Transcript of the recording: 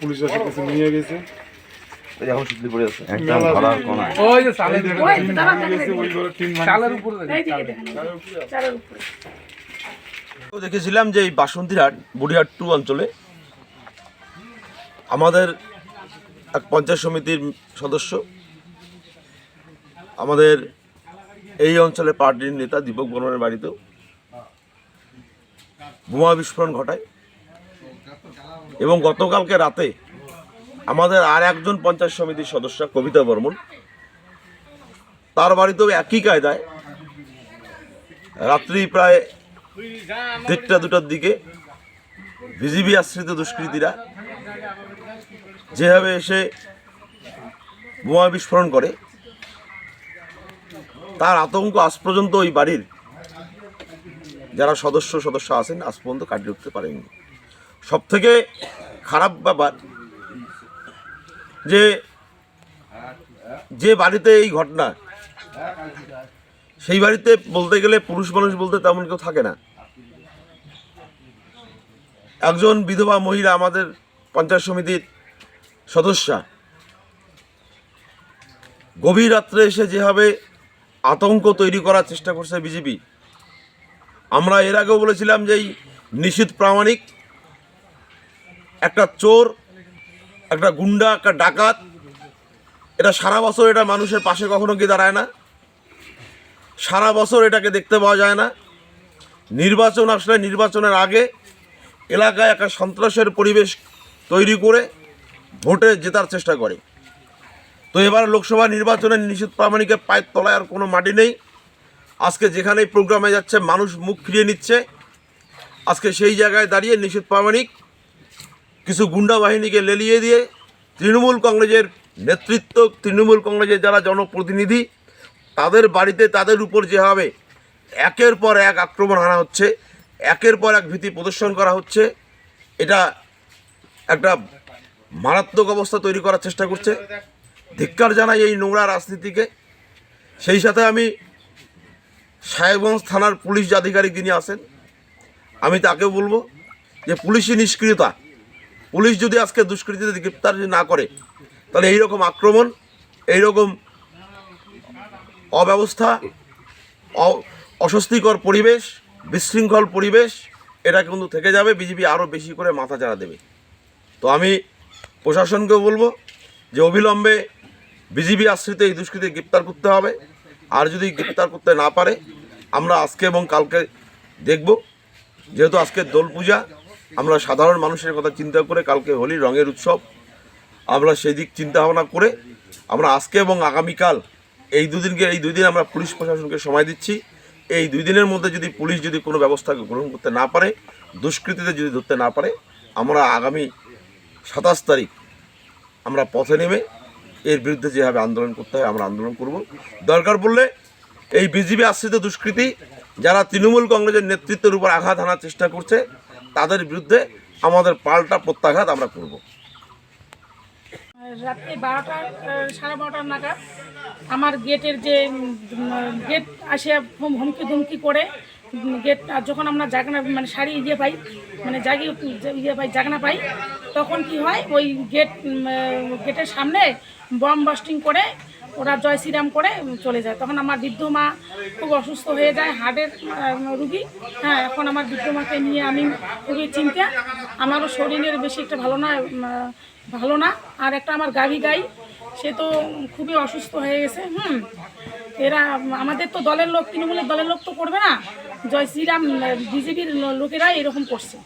Police এসে কিছু নিয়ে গেছে। এখন শুধু পড়ে আছে। ওই যে দেখেন, ওই ঘরে উপরে উপরে। তো দেখেছিলাম যে এই বাসন্তীরহাট বুড়িহাট টু অঞ্চলে আমাদের এক পঞ্চায়েত সমিতির সদস্য আমাদের এই অঞ্চলে পার্টির নেতা দীপক বর্মনের বাড়িতেও বোমা বিস্ফোরণ ঘটায়। এবং গতকালকে রাতে আমাদের আর একজন পঞ্চায়েত সমিতির সদস্য, কবিতা বর্মন, তার বাড়িতেও একই কায়দায় রাত্রি প্রায় দেড়টা, দুটার দিকে বিজিবি আশ্রিত দুষ্কৃতীরা যেভাবে এসে বোমা বিস্ফোরণ করে, তার আতঙ্ক আজ পর্যন্ত ওই বাড়ির যারা সদস্য সদস্য আছেন, আজ পর্যন্ত কাটিয়ে উঠতে পারেননি। সব থেকে খারাপ ব্যাপার যে যে বাড়িতে এই ঘটনা, সেই বাড়িতে বলতে গেলে পুরুষ মানুষ বলতে তেমন কেউ থাকে না। একজন বিধবা মহিলা আমাদের পঞ্চায়েত সমিতির সদস্যা। গভীর রাত্রে এসে যেভাবে আতঙ্ক তৈরি করার চেষ্টা করছে বিজেপি, আমরা এর আগেও বলেছিলাম যে এই নিশীথ প্রামাণিক একটা চোর, একটা গুন্ডা, একটা ডাকাত, এটা সারা বছর এটা মানুষের পাশে কখনো গিয়ে দাঁড়ায় না। সারা বছর এটাকে দেখতে পাওয়া যায় না। নির্বাচন আসলে নির্বাচনের আগে এলাকায় একটা সন্ত্রাসের পরিবেশ তৈরি করে ভোটে জেতার চেষ্টা করে। তো এবার লোকসভা নির্বাচনে নিষিদ্ধ প্রামাণিকের পায়ের তলায় আর কোনো মাটি নেই। আজকে যেখানেই প্রোগ্রামে যাচ্ছে, মানুষ মুখ ফিরিয়ে নিচ্ছে। আজকে সেই জায়গায় দাঁড়িয়ে নিষিদ্ধ প্রামাণিক কিছু গুন্ডা বাহিনীকে লেলিয়ে দিয়ে তৃণমূল কংগ্রেসের নেতৃত্ব, তৃণমূল কংগ্রেসের যারা জনপ্রতিনিধি, তাদের বাড়িতে তাদের উপর যেভাবে একের পর এক আক্রমণ হানা হচ্ছে, একের পর এক ভীতি প্রদর্শন করা হচ্ছে। এটা একটা মারাত্মক অবস্থা তৈরি করার চেষ্টা করছে। ধিক্কার জানাই এই নোংরা রাজনীতিকে। সেই সাথে আমি সাহেবগঞ্জ থানার পুলিশ আধিকারিক যিনি আছেন, আমি তাকে বলব যে পুলিশি নিষ্ক্রিয়তা পুলিশ যদি আজকে দুষ্কৃতীদের গ্রেপ্তার যদি না করে, তাহলে এইরকম আক্রমণ, এইরকম অব্যবস্থা অস্বস্তিকর পরিবেশ, বিশৃঙ্খল পরিবেশ, এটা কিন্তু থেকে যাবে, বিজেপি আরও বেশি করে মাথা চাড়া দেবে। তো আমি প্রশাসনকেও বলব যে অবিলম্বে বিজেপি আশ্রিত এই দুষ্কৃতি গ্রেপ্তার করতে হবে। আর যদি গ্রেপ্তার করতে না পারে, আমরা আজকে এবং কালকে দেখব, যেহেতু আজকে দোল পূজা আমরা সাধারণ মানুষের কথা চিন্তা করে কালকে হোলি রঙের উৎসব, আমরা সেই দিক চিন্তা ভাবনা করে আমরা আজকে এবং আগামীকাল এই দুদিনকে, এই দুই দিন আমরা পুলিশ প্রশাসনকে সময় দিচ্ছি। এই দুই দিনের মধ্যে যদি পুলিশ যদি কোনো ব্যবস্থা গ্রহণ করতে না পারে, দুষ্কৃতীদের যদি ধরতে না পারে, আমরা আগামী সাতাশ তারিখ আমরা পথে নেমে এর বিরুদ্ধে যেভাবে আন্দোলন করতে হয় আমরা আন্দোলন করব। দরকার পড়লে এই বিজেপি আশ্রিত দুষ্কৃতী, যারা তৃণমূল কংগ্রেসের নেতৃত্বের উপর আঘাত হানার চেষ্টা করছে তাদের বিরুদ্ধে আমাদের পাল্টা প্রত্যাঘাত আমরা করব। রাত্রি বারোটা সাড়ে বারোটার নাগাদ আমার গেটের যে গেট আসে হুমকি ধুমকি করে গেট যখন আমরা জাগনা মানে শাড়ি ইয়ে পাই মানে জাগি ইয়ে পাই, জাগনা পাই, তখন কি হয়, ওই গেট গেটের সামনে বম বাস্টিং করে ওরা জয় শ্রীরাম করে চলে যায়। তখন আমার বৃদ্ধ মা খুব অসুস্থ হয়ে যায় হার্টের রুগী। হ্যাঁ এখন আমার বৃদ্ধ মাকে নিয়ে আমি খুবই চিন্তা আমারও শরীরের বেশি একটা ভালো না ভালো না। আর একটা আমার গাভী গাই, সে তো খুবই অসুস্থ হয়ে গেছে, হুম। এরা, আমাদের তো দলের লোক, তৃণমূলের দলের লোক তো করবে না। জয় শ্রীরাম বিজেপির লোকেরা এরকম করছে।